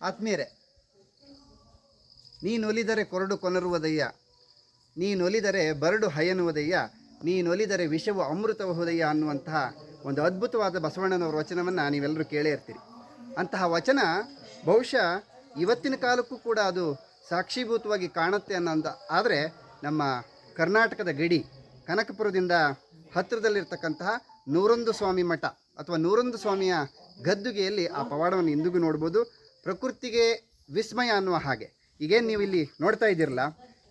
ಆತ್ಮೀಯರೇ, ನೀನೊಲಿದರೆ ಕೊರಡು ಕೊನರುವುದಯ್ಯ ನೀನೊಲಿದರೆ ಬರಡು ಹಯನುವುದಯ್ಯ ನೀನೊಲಿದರೆ ವಿಷವು ಅಮೃತಬಹುದಯ್ಯ ಅನ್ನುವಂತಹ ಒಂದು ಅದ್ಭುತವಾದ ಬಸವಣ್ಣನವರ ವಚನವನ್ನು ನೀವೆಲ್ಲರೂ ಕೇಳೇ ಇರ್ತೀರಿ. ಅಂತಹ ವಚನ ಬಹುಶಃ ಇವತ್ತಿನ ಕಾಲಕ್ಕೂ ಕೂಡ ಅದು ಸಾಕ್ಷೀಭೂತವಾಗಿ ಕಾಣುತ್ತೆ ಅನ್ನೋಂಥ ಆದರೆ ನಮ್ಮ ಕರ್ನಾಟಕದ ಗಡಿ ಕನಕಪುರದಿಂದ ಹತ್ತಿರದಲ್ಲಿರ್ತಕ್ಕಂತಹ ನೂರೊಂದು ಸ್ವಾಮಿ ಮಠ ಅಥವಾ ನೂರೊಂದು ಸ್ವಾಮಿಯ ಗದ್ದುಗೆಯಲ್ಲಿ ಆ ಪವಾಡವನ್ನು ಇಂದಿಗೂ ನೋಡ್ಬೋದು. ಪ್ರಕೃತಿಗೆ ವಿಸ್ಮಯ ಅನ್ನುವ ಹಾಗೆ. ಈಗೇನು ನೀವು ಇಲ್ಲಿ ನೋಡ್ತಾ ಇದ್ದೀರಲ್ಲ,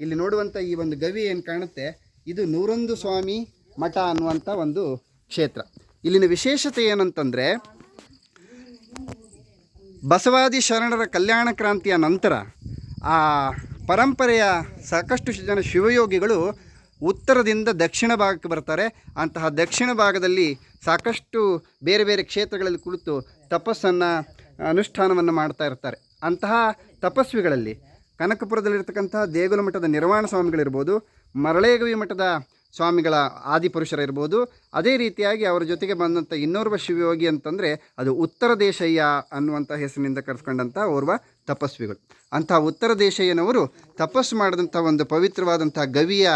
ಇಲ್ಲಿ ನೋಡುವಂಥ ಈ ಒಂದು ಗವಿ ಏನು ಕಾಣುತ್ತೆ? ಇದು ನೂರೊಂದು ಸ್ವಾಮಿ ಮಠ ಅನ್ನುವಂಥ ಒಂದು ಕ್ಷೇತ್ರ. ಇಲ್ಲಿನ ವಿಶೇಷತೆ ಏನಂತಂದರೆ, ಬಸವಾದಿ ಶರಣರ ಕಲ್ಯಾಣ ಕ್ರಾಂತಿಯ ನಂತರ ಆ ಪರಂಪರೆಯ ಸಾಕಷ್ಟು ಜನ ಶಿವಯೋಗಿಗಳು ಉತ್ತರದಿಂದ ದಕ್ಷಿಣ ಭಾಗಕ್ಕೆ ಬರ್ತಾರೆ. ಅಂತಹ ದಕ್ಷಿಣ ಭಾಗದಲ್ಲಿ ಸಾಕಷ್ಟು ಬೇರೆ ಬೇರೆ ಕ್ಷೇತ್ರಗಳಲ್ಲಿ ಕುಳಿತು ತಪಸ್ಸನ್ನು ಅನುಷ್ಠಾನವನ್ನು ಮಾಡ್ತಾ ಇರ್ತಾರೆ. ಅಂತಹ ತಪಸ್ವಿಗಳಲ್ಲಿ ಕನಕಪುರದಲ್ಲಿರ್ತಕ್ಕಂತಹ ದೇಗುಲ ಮಠದ ನಿರ್ವಾಣ ಸ್ವಾಮಿಗಳಿರ್ಬೋದು, ಮರಳೇಗವಿ ಮಠದ ಸ್ವಾಮಿಗಳ ಆದಿಪುರುಷರಿರ್ಬೋದು ಅದೇ ರೀತಿಯಾಗಿ ಅವರ ಜೊತೆಗೆ ಬಂದಂಥ ಇನ್ನೋರ್ವ ಶಿವಯೋಗಿ ಅಂತಂದರೆ ಅದು ಉತ್ತರ ದೇಶಯ್ಯ ಅನ್ನುವಂಥ ಹೆಸರಿನಿಂದ ಕರೆಸ್ಕೊಂಡಂಥ ಓರ್ವ ತಪಸ್ವಿಗಳು. ಅಂತಹ ಉತ್ತರ ದೇಶಯ್ಯನವರು ತಪಸ್ಸು ಮಾಡಿದಂಥ ಒಂದು ಪವಿತ್ರವಾದಂಥ ಗವಿಯ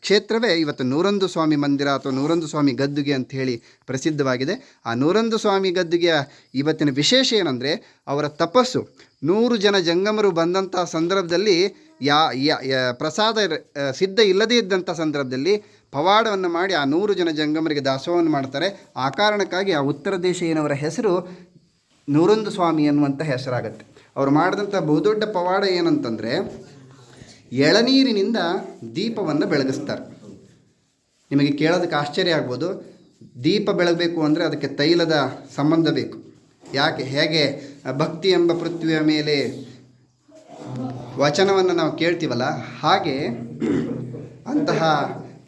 ಕ್ಷೇತ್ರವೇ ಇವತ್ತು ನೂರೊಂದು ಸ್ವಾಮಿ ಮಂದಿರ ಅಥವಾ ನೂರೊಂದು ಸ್ವಾಮಿ ಗದ್ದುಗೆ ಅಂತ ಹೇಳಿ ಪ್ರಸಿದ್ಧವಾಗಿದೆ. ಆ ನೂರೊಂದು ಸ್ವಾಮಿ ಗದ್ದುಗೆಯ ಇವತ್ತಿನ ವಿಶೇಷ ಏನಂದರೆ ಅವರ ತಪಸ್ಸು. ನೂರು ಜನ ಜಂಗಮರು ಬಂದಂಥ ಸಂದರ್ಭದಲ್ಲಿ ಯಾ ಪ್ರಸಾದ ಸಿದ್ಧ ಇಲ್ಲದೇ ಇದ್ದಂಥ ಸಂದರ್ಭದಲ್ಲಿ ಪವಾಡವನ್ನು ಮಾಡಿ ಆ ನೂರು ಜನ ಜಂಗಮರಿಗೆ ದಾಸೋಹವನ್ನು ಮಾಡ್ತಾರೆ. ಆ ಕಾರಣಕ್ಕಾಗಿ ಆ ಉತ್ತರ ದೇಶ ಏನವರ ಹೆಸರು ನೂರೊಂದು ಸ್ವಾಮಿ ಅನ್ನುವಂಥ ಹೆಸರಾಗತ್ತೆ. ಅವ್ರು ಮಾಡಿದಂಥ ಬಹುದೊಡ್ಡ ಪವಾಡ ಏನಂತಂದರೆ ಎಳನೀರಿನಿಂದ ದೀಪವನ್ನು ಬೆಳಗಿಸ್ತಾರೆ. ನಿಮಗೆ ಕೇಳೋದಕ್ಕೆ ಆಶ್ಚರ್ಯ ಆಗ್ಬೋದು. ದೀಪ ಬೆಳಗಬೇಕು ಅಂದರೆ ಅದಕ್ಕೆ ತೈಲದ ಸಂಬಂಧ ಬೇಕು. ಯಾಕೆ? ಹೇಗೆ? ಭಕ್ತಿ ಎಂಬ ಪೃಥ್ವಿಯ ಮೇಲೆ ವಚನವನ್ನು ನಾವು ಕೇಳ್ತೀವಲ್ಲ, ಹಾಗೆ ಅಂತಹ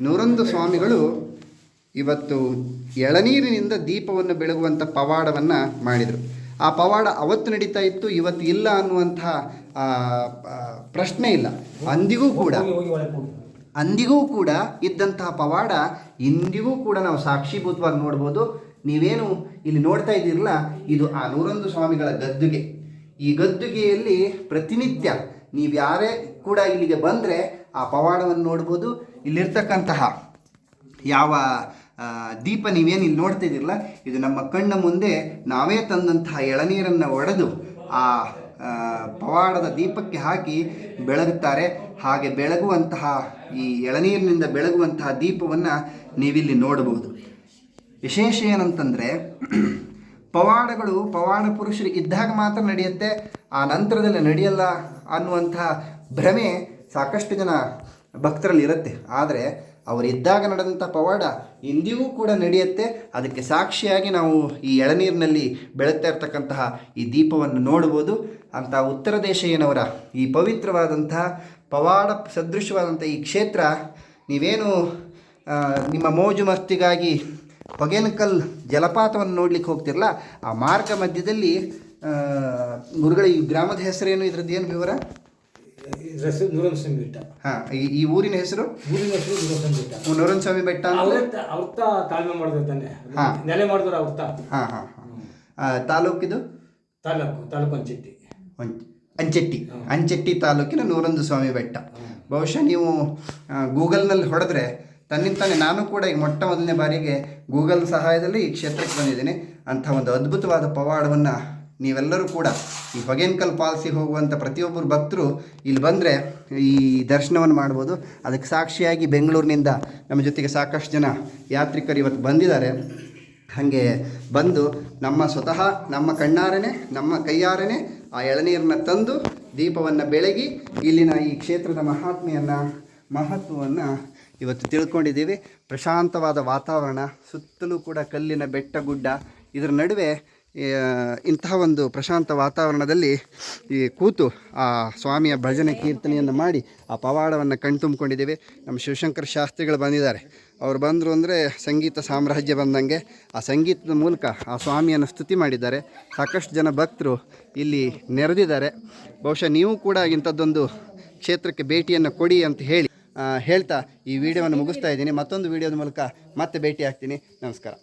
ನೂರೊಂದು ಸ್ವಾಮಿಗಳು ಇವತ್ತು ಎಳನೀರಿನಿಂದ ದೀಪವನ್ನು ಬೆಳಗುವಂಥ ಪವಾಡವನ್ನು ಮಾಡಿದರು. ಆ ಪವಾಡ ಅವತ್ತು ನಡೀತಾ ಇತ್ತು, ಇವತ್ತು ಇಲ್ಲ ಅನ್ನುವಂತಹ ಪ್ರಶ್ನೆ ಇಲ್ಲ. ಅಂದಿಗೂ ಕೂಡ ಅಂದಿಗೂ ಕೂಡ ಇದ್ದಂತಹ ಪವಾಡ ಇಂದಿಗೂ ಕೂಡ ನಾವು ಸಾಕ್ಷೀಭೂತವಾಗಿ ನೋಡ್ಬೋದು. ನೀವೇನು ಇಲ್ಲಿ ನೋಡ್ತಾ ಇದ್ದೀರಲ್ಲ ಇದು ಆ ನೂರೊಂದು ಸ್ವಾಮಿಗಳ ಗದ್ದುಗೆ. ಈ ಗದ್ದುಗೆಯಲ್ಲಿ ಪ್ರತಿನಿತ್ಯ ನೀವು ಯಾರೇ ಕೂಡ ಇಲ್ಲಿಗೆ ಬಂದರೆ ಆ ಪವಾಡವನ್ನು ನೋಡ್ಬೋದು. ಇಲ್ಲಿರ್ತಕ್ಕಂತಹ ಯಾವ ದೀಪ ನೀವೇನು ಇಲ್ಲಿ ನೋಡ್ತಾ ಇದ್ದೀರಲ್ಲ ಇದು ನಮ್ಮ ಕಣ್ಣ ಮುಂದೆ ನಾವೇ ತಂದಂತಹ ಎಳನೀರನ್ನು ಒಡೆದು ಆ, ಪವಾಡದ ದೀಪಕ್ಕೆ ಹಾಕಿ ಬೆಳಗುತ್ತಾರೆ. ಹಾಗೆ ಬೆಳಗುವಂತಹ ಈ ಎಳನೀರಿನಿಂದ ಬೆಳಗುವಂತಹ ದೀಪವನ್ನು ನೀವಿಲ್ಲಿ ನೋಡಬಹುದು. ವಿಶೇಷ ಏನಂತಂದರೆ, ಪವಾಡಗಳು ಪವಾಡ ಪುರುಷರು ಇದ್ದಾಗ ಮಾತ್ರ ನಡೆಯುತ್ತೆ, ಆ ನಂತರದಲ್ಲಿ ನಡೆಯಲ್ಲ ಅನ್ನುವಂತಹ ಭ್ರಮೆ ಸಾಕಷ್ಟು ಜನ ಭಕ್ತರಲ್ಲಿ ಇರುತ್ತೆ. ಆದರೆ ಅವರಿದ್ದಾಗ ನಡೆದಂಥ ಪವಾಡ ಇಂದಿಗೂ ಕೂಡ ನಡೆಯುತ್ತೆ. ಅದಕ್ಕೆ ಸಾಕ್ಷಿಯಾಗಿ ನಾವು ಈ ಎಳನೀರಿನಲ್ಲಿ ಬೆಳಗ್ತಾ ಇರ್ತಕ್ಕಂತಹ ಈ ದೀಪವನ್ನು ನೋಡ್ಬೋದು ಅಂತ ಉತ್ತರ ದೇಶಯ್ಯನವರ ಈ ಪವಿತ್ರವಾದಂತಹ ಪವಾಡ ಸದೃಶವಾದಂಥ ಈ ಕ್ಷೇತ್ರ, ನೀವೇನು ನಿಮ್ಮ ಮೋಜು ಮಸ್ತಿಗಾಗಿ ಹೊಗೇನಕಲ್ ಜಲಪಾತವನ್ನು ನೋಡ್ಲಿಕ್ಕೆ ಹೋಗ್ತಿರಲ್ಲ ಆ ಮಾರ್ಗ ಮಧ್ಯದಲ್ಲಿ ಗುರುಗಳ ಈ ಗ್ರಾಮದ ಹೆಸರೇನು? ಇದ್ರದ್ದು ಏನು ವಿವರ? ನೂರನ್ ಸ್ವಾಮಿ ಬೆಟ್ಟ. ಹಾಂ ಈ ಈ ಊರಿನ ಹೆಸರು? ಊರಿನ ಹೆಸರು ನೂರನ್ ಸ್ವಾಮಿ ಬೆಟ್ಟ. ನೂರನ್ ಸ್ವಾಮಿ ಬೆಟ್ಟ ಅಂದರೆ? ಅವ್ರ ತಾಳ್ಮೆ ಮಾಡಿದ್ರು ತಾನೆ. ನೆಲೆ ಮಾಡಿದ್ರು ಅವ್ರತ ಹಾಂ ಹಾಂ ಹಾಂ. ತಾಲೂಕಿದು? ತಾಲೂಕು ತಾಲೂಕು ಒಂಚ್- ಅಂಚೆಟ್ಟಿ. ಅಂಚೆಟ್ಟಿ ತಾಲೂಕಿನ ನೂರೊಂದು ಸ್ವಾಮಿ ಬೆಟ್ಟ. ಬಹುಶಃ ನೀವು ಆ, ಗೂಗಲ್ನಲ್ಲಿ ಹೊಡೆದ್ರೆ ತನ್ನಿಂತಾನೆ ನಾನು ಕೂಡ ಈಗ ಮೊಟ್ಟ ಮೊದಲನೇ ಬಾರಿಗೆ ಗೂಗಲ್ ಸಹಾಯದಲ್ಲಿ ಈ ಕ್ಷೇತ್ರಕ್ಕೆ ಬಂದಿದ್ದೀನಿ. ಅಂಥ ಒಂದು ಅದ್ಭುತವಾದ ಪವಾಡವನ್ನು ನೀವೆಲ್ಲರೂ ಕೂಡ ಈ ಹೊಗೇನ್ಕಲ್ ಪಾಲ್ಸಿ ಹೋಗುವಂಥ ಪ್ರತಿಯೊಬ್ಬರು ಭಕ್ತರು ಇಲ್ಲಿ ಬಂದರೆ ಈ ದರ್ಶನವನ್ನು ಮಾಡ್ಬೋದು. ಅದಕ್ಕೆ ಸಾಕ್ಷಿಯಾಗಿ ಬೆಂಗಳೂರಿನಿಂದ ನಮ್ಮ ಜೊತೆಗೆ ಸಾಕಷ್ಟು ಜನ ಯಾತ್ರಿಕರು ಇವತ್ತು ಬಂದಿದ್ದಾರೆ. ಹಾಗೆ ಬಂದು ನಮ್ಮ ಸ್ವತಃ ನಮ್ಮ ಕಣ್ಣಾರನೇ, ನಮ್ಮ ಕೈಯಾರನೆ ಆ ಎಳನೀರನ್ನ ತಂದು ದೀಪವನ್ನು ಬೆಳಗಿ ಇಲ್ಲಿನ ಈ ಕ್ಷೇತ್ರದ ಮಹಾತ್ಮೆಯನ್ನು ಮಹತ್ವವನ್ನು ಇವತ್ತು ತಿಳ್ಕೊಂಡಿದ್ದೀವಿ. ಪ್ರಶಾಂತವಾದ ವಾತಾವರಣ, ಸುತ್ತಲೂ ಕೂಡ ಕಲ್ಲಿನ ಬೆಟ್ಟ ಗುಡ್ಡ. ಇದರ ನಡುವೆ ಇಂತಹ ಒಂದು ಪ್ರಶಾಂತ ವಾತಾವರಣದಲ್ಲಿ ಈ ಕೂತು ಆ ಸ್ವಾಮಿಯ ಭಜನೆ ಕೀರ್ತನೆಯನ್ನು ಮಾಡಿ ಆ ಪವಾಡವನ್ನು ಕಣ್ತುಂಬಿಕೊಂಡಿದ್ದೇವೆ. ನಮ್ಮ ಶಿವಶಂಕರ ಶಾಸ್ತ್ರಿಗಳು ಬಂದಿದ್ದಾರೆ. ಅವ್ರು ಬಂದರು ಅಂದರೆ ಸಂಗೀತ ಸಾಮ್ರಾಜ್ಯ ಬಂದಂಗೆ ಆ ಸಂಗೀತದ ಮೂಲಕ ಆ ಸ್ವಾಮಿಯನ್ನು ಸ್ತುತಿ ಮಾಡಿದ್ದಾರೆ. ಸಾಕಷ್ಟು ಜನ ಭಕ್ತರು ಇಲ್ಲಿ ನೆರೆದಿದ್ದಾರೆ. ಬಹುಶಃ ನೀವು ಕೂಡ ಇಂಥದ್ದೊಂದು ಕ್ಷೇತ್ರಕ್ಕೆ ಭೇಟಿಯನ್ನು ಕೊಡಿ ಅಂತ ಹೇಳಿ ಹೇಳ್ತಾ ಈ ವಿಡಿಯೋವನ್ನು ಮುಗಿಸ್ತಾ ಇದ್ದೀನಿ. ಮತ್ತೊಂದು ವಿಡಿಯೋದ ಮೂಲಕ ಮತ್ತೆ ಭೇಟಿ ಆಗ್ತೀನಿ ನಮಸ್ಕಾರ.